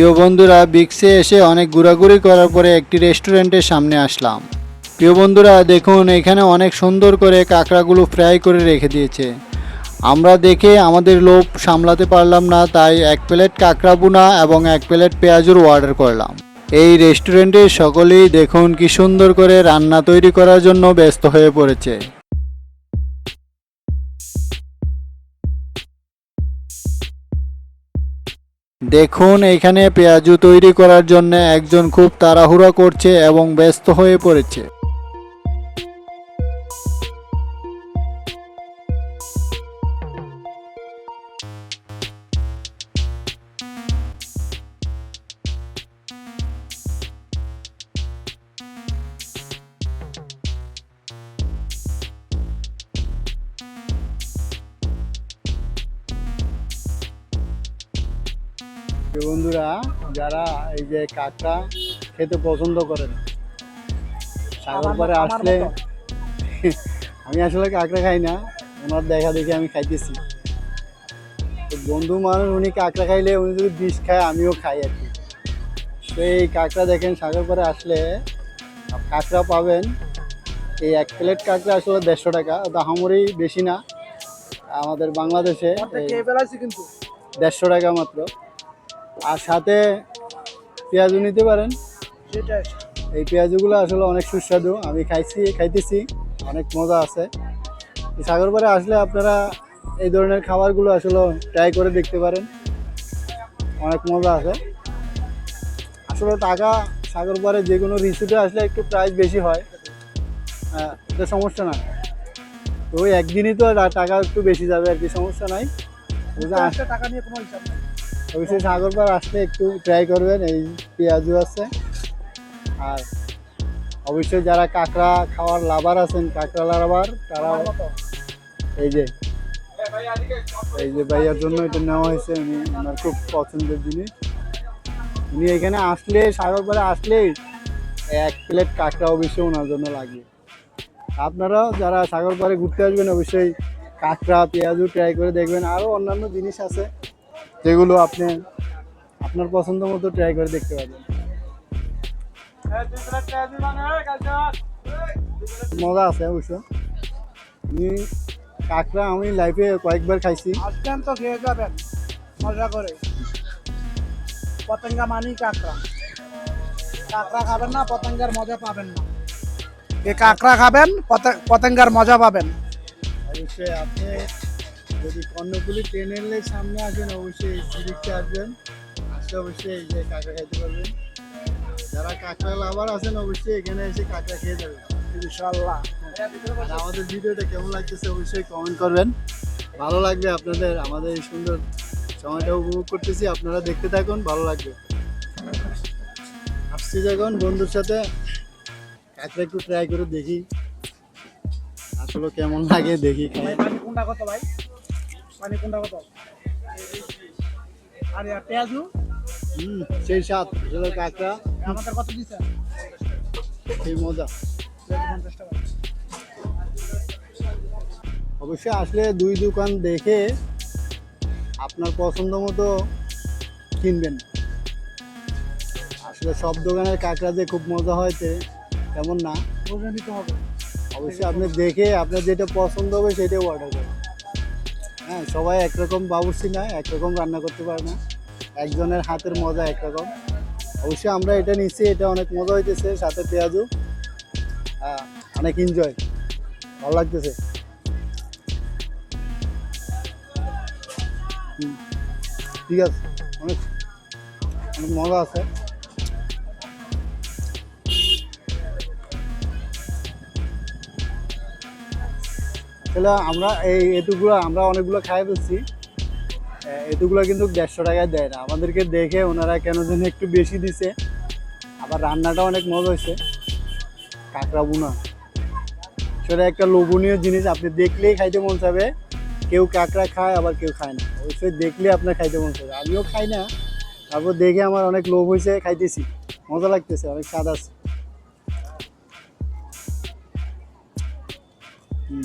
প্রিয় বন্ধুরা বিক্সে এসে অনেক ঘোরাঘুরি করার পরে একটি রেস্টুরেন্টের সামনে আসলাম। প্রিয় বন্ধুরা, দেখুন, এখানে অনেক সুন্দর করে কাঁকড়াগুলো ফ্রাই করে রেখে দিয়েছে। আমরা দেখে আমাদের লোভ সামলাতে পারলাম না, তাই এক প্লেট কাঁকড়া বুনা এবং এক প্লেট পেঁয়াজুর অর্ডার করলাম। এই রেস্টুরেন্টে সকলেই দেখুন, কি সুন্দর করে রান্না তৈরি করার জন্য ব্যস্ত হয়ে পড়েছে। দেখুন এখানে পেঁয়াজু তৈরি করার জন্য একজন খুব তাড়াহুড়া করছে এবং ব্যস্ত হয়ে পড়েছে। যে বন্ধুরা যারা এই যে কাঁকড়া খেতে পছন্দ করেন সাগর পারে আসলে আমি আসলে কাঁকড়া খাই না ওনার দেখা দেখে আমি খাইতেছি। তো বন্ধু মানুষ উনি কাঁকড়া খাইলে উনি যদি বিষ খায় আমিও খাই আর কি। তো এই কাঁকড়া দেখেন সাগর পারে আসলে কাঁকড়া পাবেন। এই এক প্লেট কাঁকড়া আসলে দেড়শো টাকা দাহামরি বেশি না আমাদের বাংলাদেশে দেড়শো টাকা মাত্র। আর সাথে পেঁয়াজু নিতে পারেন। এই পেঁয়াজগুলো আসলে অনেক সুস্বাদু। আমি খাইছি খাইতেছি অনেক মজা আছে। সাগরপাড়ে আসলে আপনারা এই ধরনের খাবারগুলো আসলে ট্রাই করে দেখতে পারেন। অনেক মজা আছে। আসলে টাকা সাগরপাড়ে যে কোনো রিসুটে আসলে একটু প্রাইস বেশি হয়। হ্যাঁ এটা সমস্যা না তো ওই একদিনই তো টাকা একটু বেশি যাবে আর কি সমস্যা নাই। টাকা নিয়ে কোনো হিসাব নেই। অবশ্যই সাগর পার আসলে একটু ট্রাই করবেন, এই পেঁয়াজু আছে। আর অবশ্যই যারা কাঁকড়া খাওয়ার লাভার আছেন, কাঁকড়া লাভার তারা এই যে এই যে ভাইয়ার জন্য এটা নেওয়া হয়েছে, উনি ওনার খুব পছন্দের জিনিস। উনি এখানে আসলে, সাগর পাড়ে আসলেই এক প্লেট কাঁকড়া অবশ্যই ওনার জন্য লাগে। আপনারাও যারা সাগর পাড়ে ঘুরতে আসবেন, অবশ্যই কাঁকড়া, পেঁয়াজও ট্রাই করে দেখবেন। আরও অন্যান্য জিনিস আছে। যেগুলো আপনি আপনার পছন্দ মতো ট্রাই করে দেখতে পারবেন। মজা আছে অবশ্য। আমি কাঁকড়া আমি লাইফে কয়েকবার খাইছি। আসবেন তো খেয়ে যাবেন মজা করে। পতঙ্গা মানি কাঁকড়া। কাঁকড়া খাবেন না পতঙ্গার মজা পাবেন না। এ কাঁকড়া খাবেন পত- পতঙ্গার মজা পাবেন। অবশ্যই আপনি যদি কর্ণপুলি ট্রেনের সামনে আসেন, অবশ্যই সিরিজে আসবেন। আসলে অবশ্যই এই যে কাঁকড়া খাইতে পারবেন। যারা কাঁকড়া লাভার আছেন, অবশ্যই এখানে এসে কাঁকড়া খেয়ে যাবেন। ইনশাল্লাহ আমাদের ভিডিওটা কেমন লাগতেছে, অবশ্যই কমেন্ট করবেন। ভালো লাগবে আপনাদের, আমাদের এই সুন্দর সময়টা উপভোগ করতেছি। আপনারা দেখতে থাকুন, ভালো লাগবে। আসছি যখন বন্ধুর সাথে। কাঁকড়া একটু ট্রাই করে দেখি। আসলে কেমন লাগে দেখি। কোনটা কত ভাই? পানি কোনটা কত? আর পেঁয়াজু? হুম সেই স্বাদ আসলে কাঁকড়া আমাদের কত দিচ্ছেন সেই মজা। পঞ্চাশ টাকা অবশ্যই আসলে দুই দোকান দেখে আপনার পছন্দ মতো কিনবেন। আসলে সব দোকানের কাঁকড়া যে খুব মজা হয়েছে তেমন না। হবে। অবশ্যই আপনি দেখে আপনার যেটা পছন্দ হবে সেটাই অর্ডার করবেন। হ্যাঁ সবাই একরকম বাবুর্চি না একরকম রান্না করতে পারে না। একজনের হাতের মজা একরকম। অবশ্যই আমরা এটা নিচ্ছি, এটা অনেক মজা হইতেছে, সাথে পেঁয়াজু হ্যাঁ অনেক এনজয় ভালো লাগতেছে। ঠিক আছে। অনেক অনেক মজা আছে। আসলে আমরা এই এটুকুলো আমরা অনেকগুলো খাই ফেলছি। এ- এটুকুলো কিন্তু দেড়শো টাকায় দেয় না। আমাদেরকে দেখে ওনারা কেন যেন একটু বেশি দিছে। আবার রান্নাটা অনেক মজা হয়েছে। কাঁকড়া বুনা সেটা একটা লোভনীয় জিনিস। আপনি দেখলেই খাইতে মন চাবে কেউ কাঁকড়া খায়, আবার কেউ খায় না। অবশ্যই দেখলে আপনার খাইতে মন চাবে আমিও খাই না। তারপর দেখে আমার অনেক লোভ হয়েছে, খাইতেছি। মজা লাগতেছে, অনেক স্বাদ আছে। হুম।